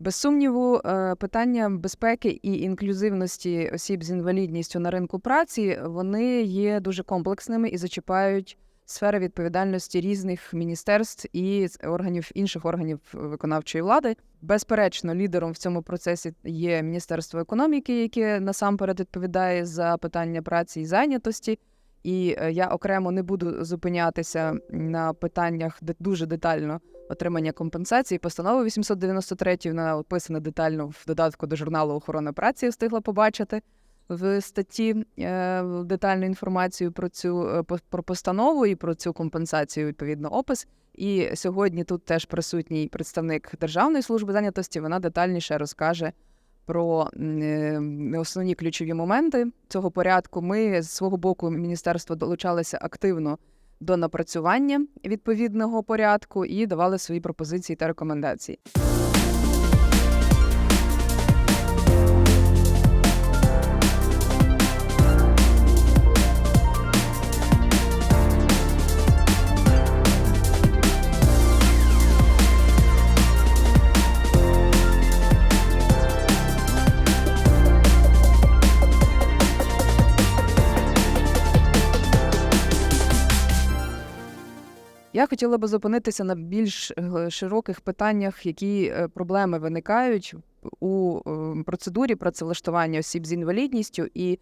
Без сумніву, е, питання безпеки і інклюзивності осіб з інвалідністю на ринку праці вони є дуже комплексними і зачіпають сфери відповідальності різних міністерств і органів інших органів виконавчої влади. Безперечно, лідером в цьому процесі є Міністерство економіки, яке насамперед відповідає за питання праці і зайнятості. І е, я окремо не буду зупинятися на питаннях де дуже детально отримання компенсації. Постанова 893 вона описана детально в додатку до журналу охорони праці. Я встигла побачити в статті е, детальну інформацію про цю е, про постанову і про цю компенсацію, відповідно, опис. І сьогодні тут теж присутній представник Державної служби зайнятості. Вона детальніше розкаже про е, основні ключові моменти цього порядку. Ми з свого боку міністерство долучалися активно до напрацювання відповідного порядку і давали свої пропозиції та рекомендації. Я хотіла би зупинитися на більш е, широких питаннях, які е, проблеми виникають у е, процедурі працевлаштування осіб з інвалідністю, і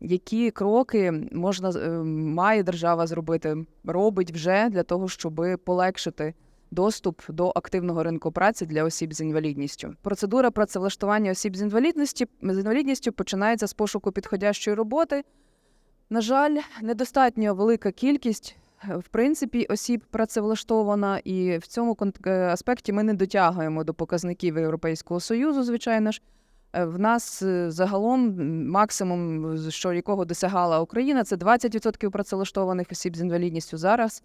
які кроки можна має держава зробити, робить вже для того, щоб полегшити доступ до активного ринку праці для осіб з інвалідністю. Процедура працевлаштування осіб з інвалідності з інвалідністю починається з пошуку підходящої роботи. На жаль, недостатньо велика кількість в принципі осіб працевлаштована, і в цьому е, аспекті ми не дотягуємо до показників Європейського союзу. Звичайно ж, Е, в нас е, загалом максимум, що якого досягала Україна, це 20% працевлаштованих осіб з інвалідністю. Зараз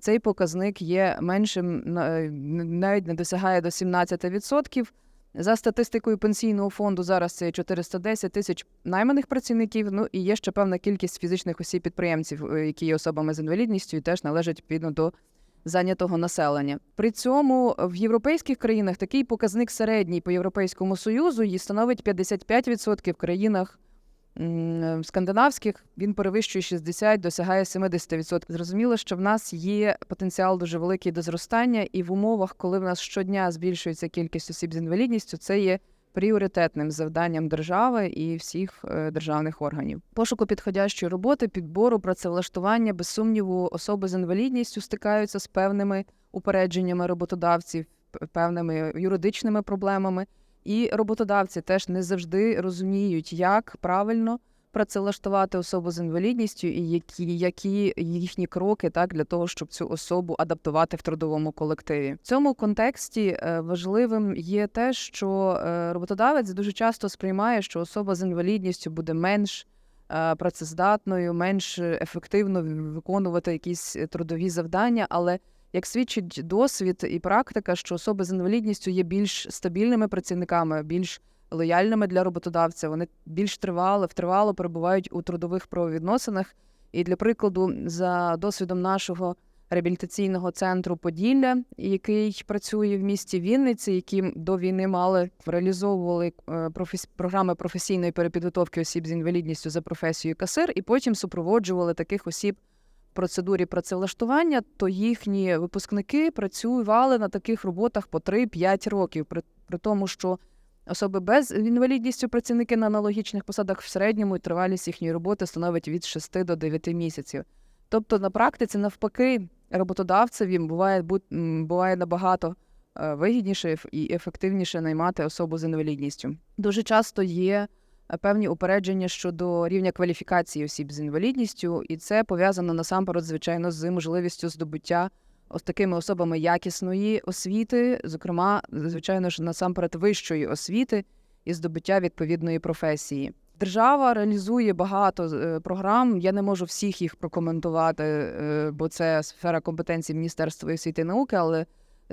цей показник є меншим, на- навіть не досягає до 17%. За статистикою пенсійного фонду зараз це 410 тисяч найманих працівників. Ну і є ще певна кількість фізичних осіб-підприємців, е, які є особами з інвалідністю, і теж належать відповідно до зайнятого населення. При цьому в європейських країнах такий показник середній по європейському союзу і становить 55% в країнах. Скандинавських він перевищує 60, досягає 70%. Зрозуміло, що в нас є потенціал дуже великий до зростання, і в умовах, коли в нас щодня збільшується кількість осіб з інвалідністю, це є пріоритетним завданням держави і всіх е, державних органів. Пошуку підходящої роботи, підбору, працевлаштування, без сумніву, особи з інвалідністю стикаються з певними упередженнями роботодавців, певними юридичними проблемами. І роботодавці теж не завжди розуміють, як правильно працевлаштувати особу з інвалідністю і які, які їхні кроки так для того, щоб цю особу адаптувати в трудовому колективі. В цьому контексті е, важливим є те, що е, роботодавець дуже часто сприймає, що особа з інвалідністю буде менш е, працездатною, менш ефективно виконувати якісь трудові завдання, але як свідчить досвід і практика, що особи з інвалідністю є більш стабільними працівниками, більш лояльними для роботодавця, вони більш тривало, втривало перебувають у трудових правовідносинах. І для прикладу, за досвідом нашого реабілітаційного центру Поділля, який працює в місті Вінниці, які до війни мали реалізовували е, професі- програми професійної перепідготовки осіб з інвалідністю за професією касир, і потім супроводжували таких осіб процедурі працевлаштування, то їхні випускники працювали на таких роботах по 3-5 років, при, при тому, що особи без інвалідністю працівники на аналогічних посадах в середньому тривалість їхньої роботи становить від 6 до 9 місяців. Тобто на практиці, навпаки, роботодавцеві буває буває набагато е, вигідніше і ефективніше наймати особу з інвалідністю. Дуже часто є певні упередження щодо рівня кваліфікації осіб з інвалідністю, і це пов'язано насамперед, звичайно, з можливістю здобуття ось такими особами якісної освіти, зокрема, звичайно ж, насамперед вищої освіти і здобуття відповідної професії. Держава реалізує багато е, програм. Я не можу всіх їх прокоментувати, е, бо це сфера компетенції Міністерства освіти і науки, але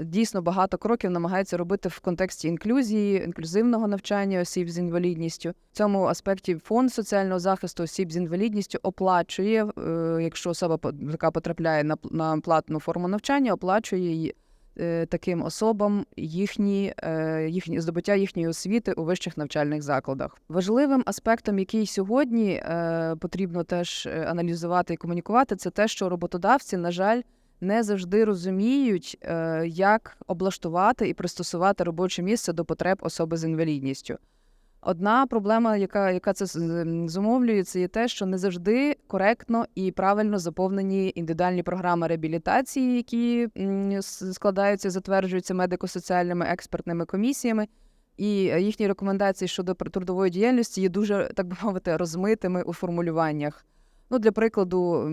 дійсно багато кроків намагається робити в контексті інклюзії, інклюзивного навчання осіб з інвалідністю. В цьому аспекті фонд соціального захисту осіб з інвалідністю оплачує, е, якщо особа яка потрапляє на пл- на платну форму навчання, оплачує її е, таким особам їхні, е, їхні здобуття їхньої освіти у вищих навчальних закладах. Важливим аспектом, який сьогодні потрібно теж аналізувати і комунікувати, це те, що роботодавці, на жаль, не завжди розуміють, е, як облаштувати і пристосувати робоче місце до потреб особи з інвалідністю. Одна проблема, яка, яка це зумовлює, це є те, що не завжди коректно і правильно заповнені індивідуальні програми реабілітації, які складаються, затверджуються медико-соціальними експертними комісіями. І е, їхні рекомендації щодо трудової діяльності є дуже, так би мовити, розмитими у формулюваннях. Ну, для прикладу,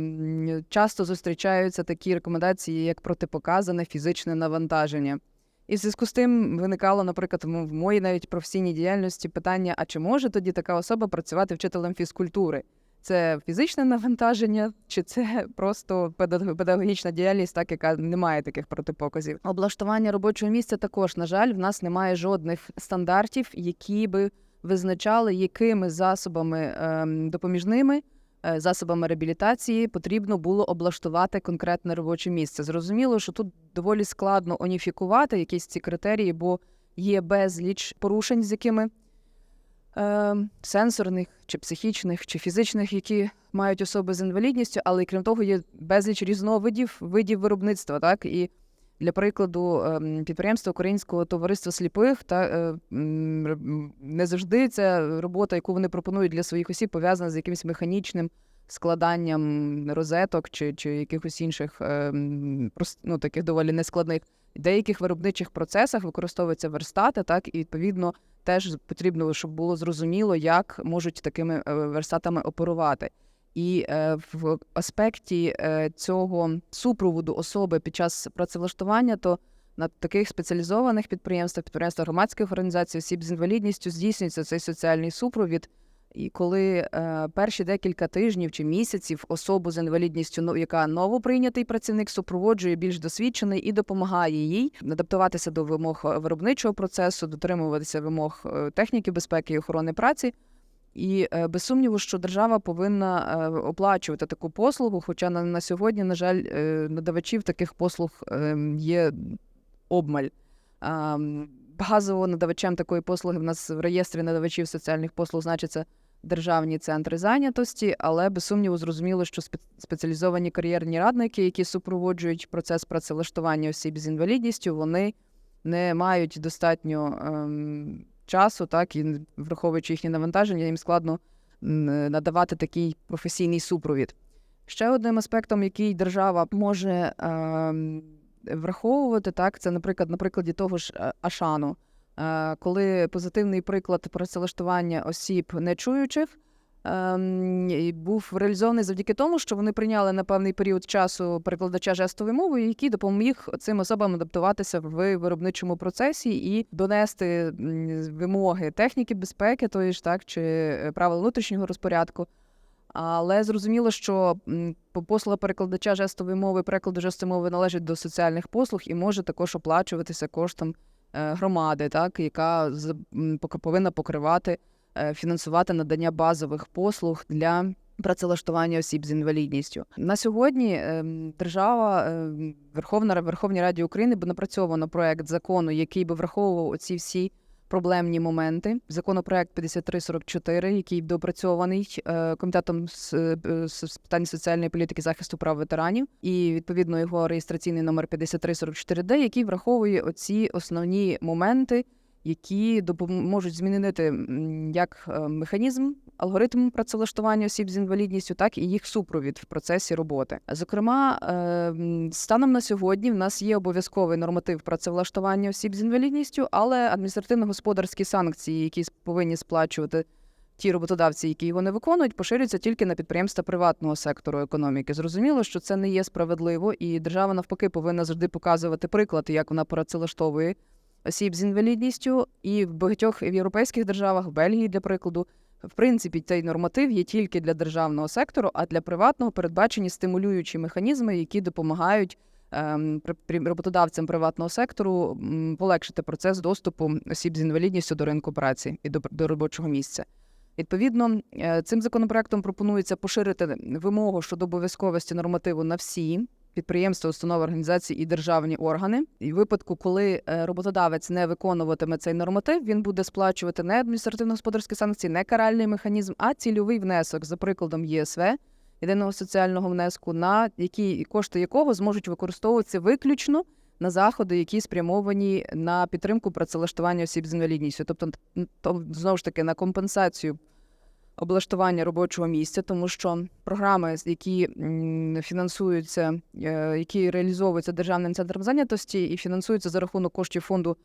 часто зустрічаються такі рекомендації, як протипоказане фізичне навантаження. І в зв'язку з тим виникало, наприклад, в моїй навіть професійній діяльності питання: а чи може тоді така особа працювати вчителем фізкультури? Це фізичне навантаження, чи це просто педагогічна діяльність, так яка не має таких протипоказів? Облаштування робочого місця також, на жаль, в нас немає жодних стандартів, які би визначали, якими засобами ем, допоміжними засобами реабілітації потрібно було облаштувати конкретне робоче місце. Зрозуміло, що тут доволі складно уніфікувати якісь ці критерії, бо є безліч порушень, з якими е, сенсорних чи психічних, чи фізичних, які мають особи з інвалідністю, але крім того, є безліч різновидів видів виробництва. Так і для прикладу, ем, підприємство Українського товариства сліпих та е, не завжди ця робота, яку вони пропонують для своїх осіб, пов'язана з якимось механічним складанням розеток чи, чи якихось інших ем, ну, таких доволі нескладних. В деяких виробничих процесах використовуються верстати, так і відповідно теж потрібно, щоб було зрозуміло, як можуть такими е, верстатами оперувати. І е, в аспекті е, цього супроводу особи під час працевлаштування, то на таких спеціалізованих підприємствах, підприємствах громадських організацій, осіб з інвалідністю здійснюється цей соціальний супровід. І коли е, перші декілька тижнів чи місяців особу з інвалідністю, ну, яка новоприйнятий працівник, супроводжує більш досвідчений і допомагає їй адаптуватися до вимог виробничого процесу, дотримуватися вимог техніки безпеки і охорони праці. І е, без сумніву, що держава повинна е, оплачувати таку послугу. Хоча на, на сьогодні, на жаль, е, надавачів таких послуг е, є обмаль. Базово надавачем такої послуги в нас в реєстрі надавачів соціальних послуг значиться державні центри зайнятості, але без сумніву зрозуміло, що спе- спеціалізовані кар'єрні радники, які супроводжують процес працевлаштування осіб з інвалідністю, вони не мають достатньо ем, часу, так і враховуючи їхні навантаження, їм складно надавати такий професійний супровід. Ще одним аспектом, який держава може е, враховувати, так, це, наприклад, на прикладі того ж е, Ашану, Е, коли позитивний приклад працевлаштування осіб нечуючих був реалізований завдяки тому, що вони прийняли на певний період часу перекладача жестової мови, який допоміг цим особам адаптуватися в виробничому процесі і донести вимоги техніки безпеки, тої ж так чи правил внутрішнього розпорядку. Але зрозуміло, що по- послуга перекладача жестової мови, перекладу жестової мови належить до соціальних послуг і може також оплачуватися коштом е, громади, так яка повинна покривати фінансувати надання базових послуг для працевлаштування осіб з інвалідністю. На сьогодні ем, держава, ем, Верховна Верховній Раді України би напрацьовано проект закону, який би враховував оці всі проблемні моменти. Законопроект 5344, який доопрацьований е, комітетом е, з питань соціальної політики захисту прав ветеранів, і відповідно його реєстраційний номер 5344D, який враховує оці основні моменти, які допоможуть змінити як е, механізм, алгоритм працевлаштування осіб з інвалідністю, так і їх супровід в процесі роботи. Зокрема, е, станом на сьогодні в нас є обов'язковий норматив працевлаштування осіб з інвалідністю, але адміністративно-господарські санкції, які повинні сплачувати. Ті роботодавці, які його не виконують, поширюються тільки на підприємства приватного сектору економіки. Зрозуміло, що це не є справедливо, і держава навпаки повинна завжди показувати приклад, як вона працевлаштовує осіб з інвалідністю. І в багатьох європейських державах, в Бельгії, для прикладу, в принципі, цей норматив є тільки для державного сектору, а для приватного передбачені стимулюючі механізми, які допомагають ем, роботодавцям приватного сектору полегшити процес доступу осіб з інвалідністю до ринку праці і до, до робочого місця. Відповідно, е, цим законопроектом пропонується поширити вимогу щодо обов'язковості нормативу на всі підприємства, установи, організації і державні органи. І в випадку, коли е, роботодавець не виконуватиме цей норматив, він буде сплачувати не адміністративно-господарські санкції, не каральний механізм, а цільовий внесок за прикладом ЄСВ єдиного соціального внеску, на які кошти якого зможуть використовуватися виключно на заходи, які спрямовані на підтримку працевлаштування осіб з інвалідністю, тобто то, знову ж таки на компенсацію облаштування робочого місця, тому що програми, які фінансуються, е, які реалізовуються державним центром зайнятості і фінансуються за рахунок коштів фонду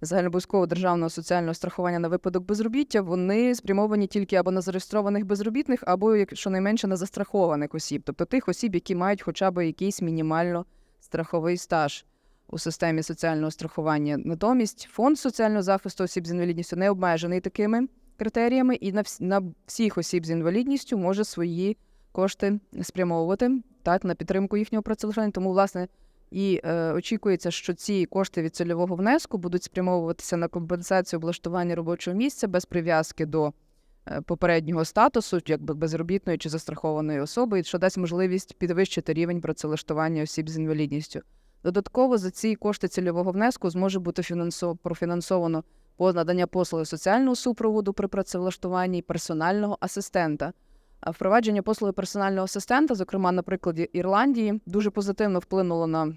загальнообов'язкового державного соціального страхування на випадок безробіття, вони спрямовані тільки або на зареєстрованих безробітних, або як щонайменше на застрахованих осіб, тобто тих осіб, які мають хоча б якийсь мінімально страховий стаж у системі соціального страхування. Натомість фонд соціального захисту осіб з інвалідністю не обмежений такими критеріями, і на, вс- на всіх осіб з інвалідністю може свої кошти спрямовувати так на підтримку їхнього працевлаштування. Тому, власне, і е, очікується, що ці кошти від цільового внеску будуть спрямовуватися на компенсацію облаштування робочого місця без прив'язки до е, попереднього статусу, якби безробітної чи застрахованої особи, що дасть можливість підвищити рівень працевлаштування осіб з інвалідністю. Додатково за ці кошти цільового внеску зможе бути фінансо- профінансовано по надання послуги соціального супроводу при працевлаштуванні персонального асистента. А впровадження послуги персонального асистента, зокрема на прикладі Ірландії, дуже позитивно вплинуло на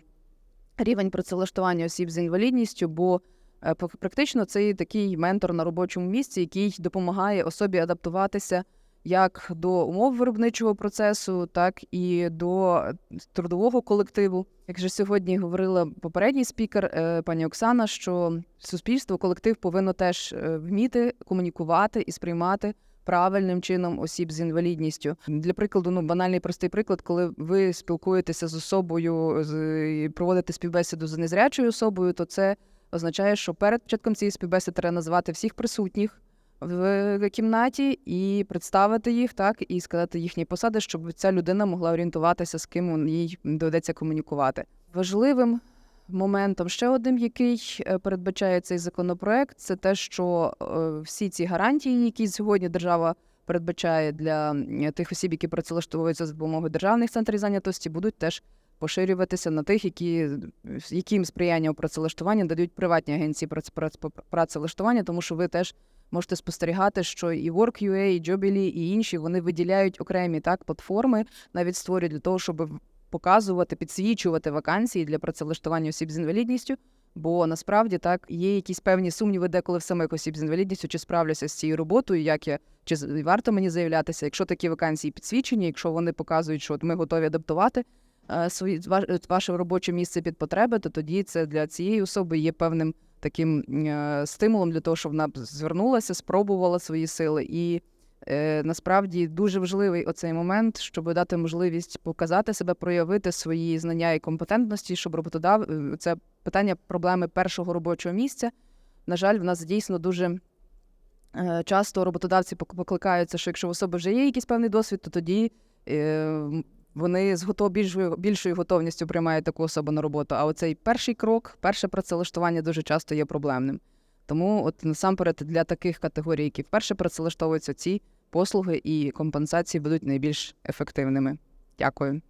рівень працевлаштування осіб з інвалідністю, бо е, практично це такий ментор на робочому місці, який допомагає особі адаптуватися як до умов виробничого процесу, так і до трудового колективу. Як же сьогодні говорила попередній спікер, е, пані Оксана, що суспільство, колектив повинно теж е, вміти комунікувати і сприймати правильним чином осіб з інвалідністю. Для прикладу, ну банальний простий приклад, коли ви спілкуєтеся з особою, з проводите співбесіду з незрячою особою, то це означає, що перед початком цієї співбесіди треба назвати всіх присутніх в кімнаті і представити їх, так і сказати їхні посади, щоб ця людина могла орієнтуватися, з ким їй доведеться комунікувати. Важливим моментом ще одним, який е, передбачає цей законопроект, це те, що е, всі ці гарантії, які сьогодні держава передбачає для тих осіб, які працевлаштовуються за допомогою державних центрів зайнятості, будуть теж поширюватися на тих, які яким сприяння у працевлаштуванні дають приватні агенції прац- прац- працевлаштування, тому що ви теж можете спостерігати, що і Work.ua, і Jobily, і інші вони виділяють окремі так платформи, навіть створюють для того, щоб показувати, підсвічувати вакансії для працевлаштування осіб з інвалідністю. Бо насправді так є якісь певні сумніви, деколи в самих осіб з інвалідністю, чи справлюся з цією роботою, як я чи варто мені заявлятися, якщо такі вакансії підсвічені, якщо вони показують, що от ми готові адаптувати свої е, ваше робоче місце під потреби, то тоді це для цієї особи є певним таким е, стимулом для того, щоб вона звернулася, спробувала свої сили. І е, насправді дуже важливий оцей момент, щоб дати можливість показати себе, проявити свої знання і компетентності, щоб роботодав е, це питання проблеми першого робочого місця. На жаль, в нас дійсно дуже е, часто роботодавці покликаються, що якщо в особи вже є якийсь певний досвід, то тоді е, вони з готов, більшою, більшою готовністю приймають таку особу на роботу. А оцей перший крок, перше працевлаштування дуже часто є проблемним. Тому, от насамперед, для таких категорій, які вперше працевлаштовуються, ці послуги і компенсації будуть найбільш ефективними. Дякую.